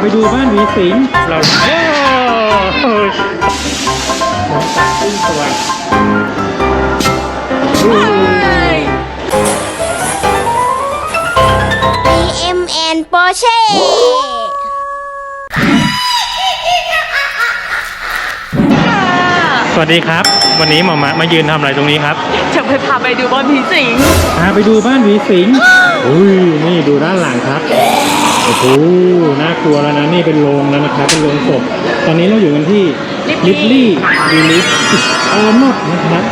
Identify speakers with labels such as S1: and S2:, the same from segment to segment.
S1: ไปดูบ้านหวีสิงเราโอ้ยน้องตาขึ้นสว่างโอ้ย
S2: BMN Porsche
S1: สวัสดีครับ วันนี้หมอมามายืนทำอะไรตรงนี้ครับ
S3: จะไปพาไปดูบอลผีสิง
S1: พาไปดูบ้านหวีสิงอุ้ยนี่ดูด้านหลังครับ โอ้โหน่ากลัวแล้วนะ นี่เป็นโรงแล้วนะครับ เป็นโรงศพ ตอนนี้เราอยู่กันที่ลิฟลี่ดีลิฟออมอดนะครับ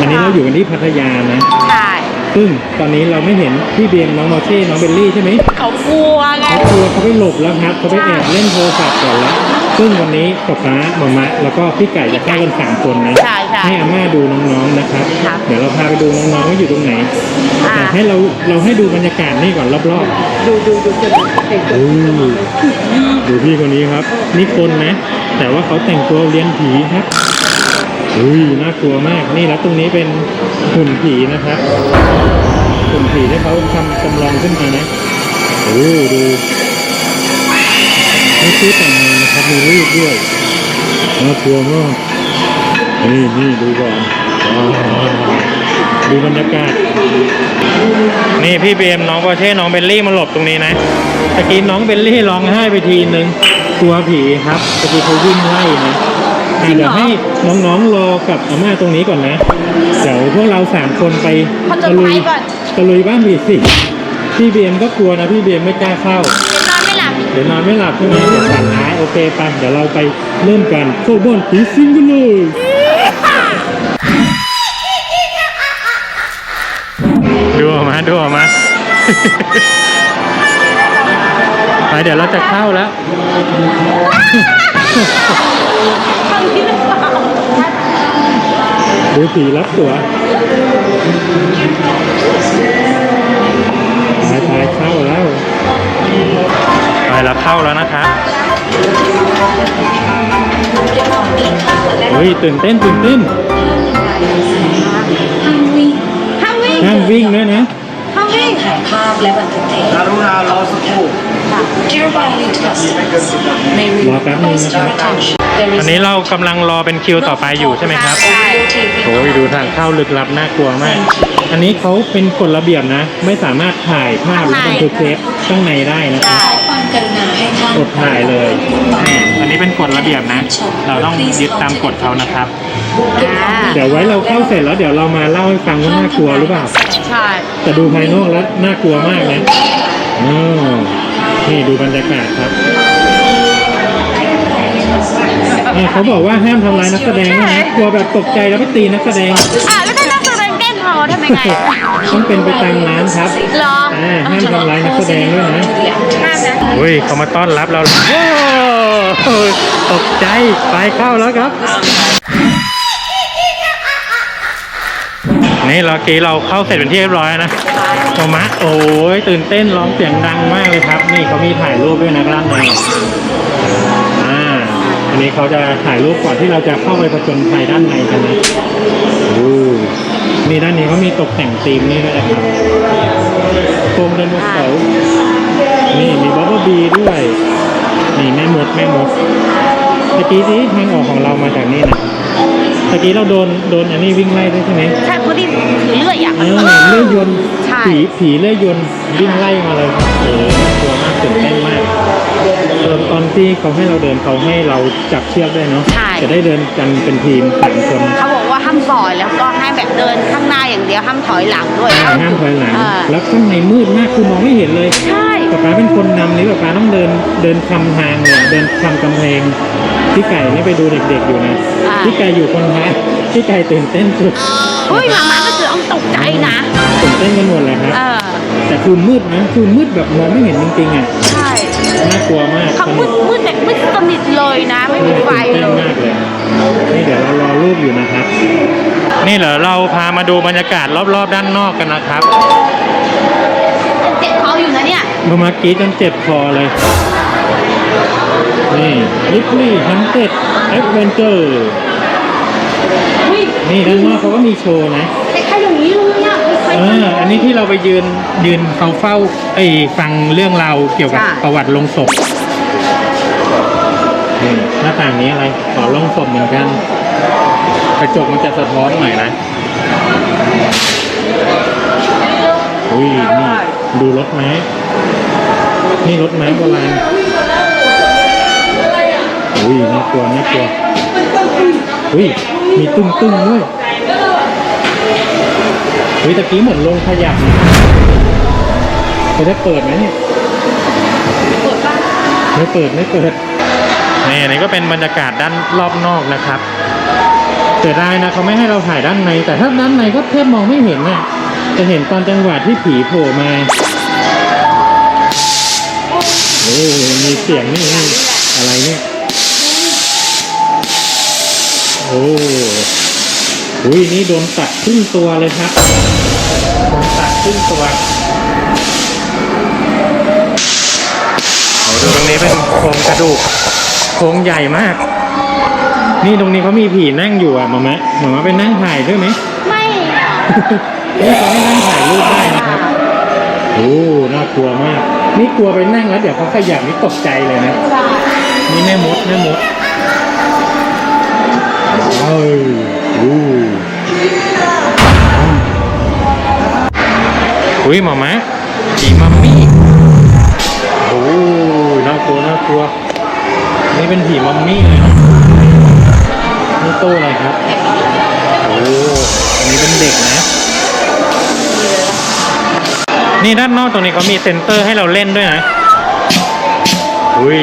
S1: อันนี้เราอยู่กันที่พัทยานะ
S3: ใช่
S1: ซึ่งตอนนี้เราไม่เห็นพี่เบียมน้องมอเช่น้องเบลลี่ใช่ไหม
S3: เขากลัวไง
S1: เขากลัวเขาไปหลบแล้วครับเขาไปแอบเล่นโทรศัพท์ก่อนแล้ว ซึ่งวันนี้ป๊าป๊าหมามะแล้วก็พี่ไก่จะเข้ากันสามคนนะ
S3: ใช่ใช่
S1: ให้อาม่าดูน้องๆนะครับ
S3: ครับ
S1: เดี๋ยวเราพาไปดูน้องๆว่าอยู่ตรงไหน
S3: อ่า
S1: แต่ให้เราเราให้ดูบรรยากาศนี่ก่อนรอบ
S3: ดูดูดูดูเด็ก
S1: ๆอู้ดูพี่คนนี้ครับนี่คนนะ แต่ว่าเขาแต่งตัวเรียนผีครับอุ้ยน่ากลัวมากนี่แล้วตรงนี้เป็นหุ่นผีนะครับหุ่นผีที่เขาทำจำลองขึ้นมานะโอ้ดูนี่ซื้อแต่งงานนะ ครับมีลูกด้วยน่ากลัวมากนี่นี่ดูก่อนว้าวดูบรรยากาศ นี่พี่เบมน้องปอร์เช่น้องเบลลี่มาหลบตรงนี้นะตะกี้น้องเบลลี่ร้องไห้ไปทีนึงกลัวผีครับตะกี้เขาวิ่งไล่นะอะเดี๋ยวให้น้องๆรอกับอาม่าตรงนี้ก่อนนะ เดี๋ยวพวกเราสามคนไป
S3: เขาจะ
S1: ตะลุ
S3: ไป
S1: ย
S3: ก่อน
S1: ตะลุยบ้านผีสิงพี่เบมก็กลัวนะพี่เบมไม่กล้าเข้า
S3: นอนไม่หลับ
S1: เดี๋ยวนอนไม่หลับใช่ไหมเดี๋ยวฝันร้ายโอเคไปเดี๋ยวเราไปเริ่มกันเข้าบ้านผีสิงกันเลยดูออกมาดูออกมา ไปเดี๋ยวเราจะเข้าแล้วดูผีรับตัว เข้าแล้วนะครับเฮ้ยตื่นเต้นตื่นเต้น
S3: ห้ามวิ่ง
S1: ห้ามวิ่งด้วยนะ
S3: ห้ามวิ่ง
S4: ถ่ายภาพและบันทึกเทป
S5: กรุณารอสักครู่
S4: Dear Wiley Trustees, may we
S1: รอแป๊บนึง
S4: request
S1: นะค
S4: your
S1: รับ
S4: attention. There
S1: อัน
S4: is
S1: นี้เรากำลังรอเป็นคิวต่อไปอยู่ใช่ไหมครับ
S4: audio tape
S1: โอ้ยดูทางเข้าลึกลับน่ากลัวมาก อันนี้เขาเป็นกฎระเบียบนะ ไม่สามารถถ่ายภาพหรือบันทึกเทปข้างในได้นะครับ
S4: ขอความ กรุณาให้ท่าน
S1: กดถ่ายเลยอันนี้เป็นกฎระเบียบนะ เราต้องยึดตามกฎเขานะครับ
S3: อ่า
S1: เดี๋ยวไว้เราเข้าเสร็จแล้วเดี๋ยวเรามาเล่าให้ฟังว่าน่ากลัวหรือเปล่า
S3: ใช่
S1: แต่ดูภายนอกแล้วน่ากลัวมากนะอ๋อนี่ดูบรรยากาศครับอ่าเขาบอกว่าห้ามทำร้ายนักแสดงด้วยนะกลัวแบบตกใจแล้วไปตีนักแสดง
S3: อะ แล้วถ้านักแสดงเต้นพอทำยังไงอะ
S1: ต้องเป็นไปตามน้ำครับ
S3: เหรอ
S1: อ่าห้ามทำร้ายนักแสดงด้วยนะ
S3: ห้ามนะ
S1: เฮ้ยเขามาต้อนรับเราโอ้ตกใจไปเข้าแล้วครับ นี่เรากี้เราเข้าเสร็จเป็นที่เรียบร้อยแล้วนะโทมัสโอ้ยตื่นเต้นร้องเสียงดังมากเลยครับ นี่เขามีถ่ายรูปด้วยนะด้านในอ่าอันนี้เขาจะถ่ายรูปก่อนที่เราจะเข้าไปผจญภัยด้านในกันนะโอ้นี่ ด้านนี้เขามีตกแต่งธีมนี่ด้วยนะครับโคมไดโนเสาร์นี่มีบับเบิ้ลบีด้วยนี่แม่มดแม่มดตะกี้ที่ทางออกของเรามาจากนี่นะตะกี้เราโดนโดนอันนี้วิ่งไล่ด้วยใช่ไหม
S3: ใช่คนที่ถือเลื่อยอะ
S1: เออเลื่อยยนต์
S3: ใช่
S1: ผีผีเลื่อยยนต์วิ่งไล่มาเลยครับโอ้โหน่ากลัวมากตื่นเต้นมากเออตอนที่เขาให้เราเดินเขาให้เราจับเชือกด้วยเนาะ
S3: ใช่
S1: จะได้เดินกันเป็นทีมสามคน
S3: เขา หน้าอย่างเดียวห้ามถอยหลังด้วย
S1: ห้ามถอยหลัง
S3: อ่า
S1: แล้วข้างในมืดมากคือมองไม่เห็นเลย
S3: ใช่
S1: ป๊าป๊าเป็นคนนำนี่ป๊าป๊าต้องเดินเดินคำทางเลยเดินคำกำแพงพี่ไก่นี่ไปดูเด็กๆอยู่นะ
S3: อ่า
S1: พี่ไก่อยู่คนท้ายพี่ไก่ตื่นเต้นสุด
S3: เฮ้ยหมามาก็คือต้องตกใจนะ
S1: ตื่นเต้นกันหมดเลยครับ
S3: เออ
S1: แต่คือมืดนะคือมืดแบบมองไม่เห็นจริงๆอะ
S3: ใช่
S1: น่ากลัวมาก
S3: เขามืดมืดแบบมืดสนิทเลยนะ ไม่มีไฟ
S1: ตื่น
S3: เล
S1: เต้น
S3: ย
S1: มากเลยนี่เดี๋ยวเรารอรูปอยู่นะครับ นี่เหรอเราพามาดูบรรยากาศรอบๆ ด้านนอกกันนะครับ
S3: เจ็บเขาอยู่นะเนี่ย
S1: เมื่อกี้จนเจ็บคอเลย นี่ลิฟลี่ฮันเต็ดแอดเวนเจอร์
S3: อุ้ย
S1: นี่ด้านนอกเขาก็มีโชว์นะ
S3: คล้ายๆอย่างนี้เลยอะคล้าย
S1: เอ
S3: ๆ
S1: ออันนี้ที่เราไปยืนยืนเขาเฝ้าไอ้ยฟังเรื่องราวเกี่ยวกับ
S3: ใช่
S1: ประวัติลงศพหน้าต่างนี้อะไรขอลงศพเหมือนกัน กระจกมันจะสะท้อนหน่อยนะ อุ้ยนี่ดูรถไหมนี่รถไหมโบราณอุ้ยน่ากลัวน่ากลัวอุ้ยมีตุ้งตุ้งๆด้วยอุ้ยตะกี้เหมือนลงขยับนะจะได้เปิดไหมเนี่ยไม่เปิดไม่เปิดนี่อันนี้ก็เป็นบรรยากาศด้านรอบนอกนะครับ เสียดายนะเขาไม่ให้เราถ่ายด้านใน แต่ถ้าด้านในก็แทบมองไม่เห็นน่ะจะเห็นตอนจังหวะที่ผีโผล่มาโอ้มีเสียงนี่นี่อะไรเนี่ยโอ้อุ้ยนี่โดนตัดครึ่งตัวเลยครับโดนตัดครึ่งตัวโอ้ดูตรงนี้เป็นโครงกระดูกโครงใหญ่มาก นี่ตรงนี้เขามีผีนั่งอยู่อะหมามะหมามะไปนั่งถ่ายด้วยไหม
S3: ไม่ค่ะ
S1: นี่เขาให้นั่งถ่ายรูปได้นะครับโอ้น่ากลัวมาก นี่กลัวไปนั่งแล้วเดี๋ยวเขาขยับนี่ตกใจเลยนะนี่แม่มดแม่มดเอ้ยโอ้อุ้ยหมอมะผีมัมมี่โอ้น่ากลัวน่ากลัว นี่เป็นผีมัมมี่เลยนะ นี่โต้อะไรครับ โอ้อันนี้เป็นเด็กนะ นี่ด้านนอกตรงนี้เขามีเซ็นเตอร์ให้เราเล่นด้วยนะ อุ้ย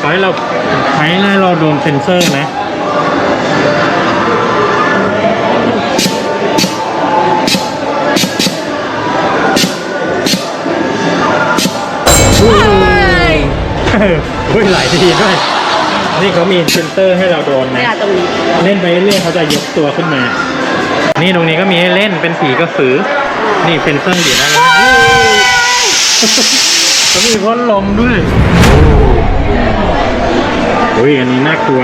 S1: ขาให้เราให้เราโดนเซ็นเซอร์นะอุ้ยอุ้ยหลายทีด้วย นี่เขามีเซนเตอร์ให้เราโดนนะ
S3: เตรงนี้
S1: เล่นไปเรื่อยเขาจะยกตัวขึ้นมา นี่ตรงนี้ก็มีให้เล่นเป็นสีกระสือ นี่เป็นเครื่องอยู่นั่แล้วเขามีพัดลมด้วยโอ้ยอันนี้น่ากลัว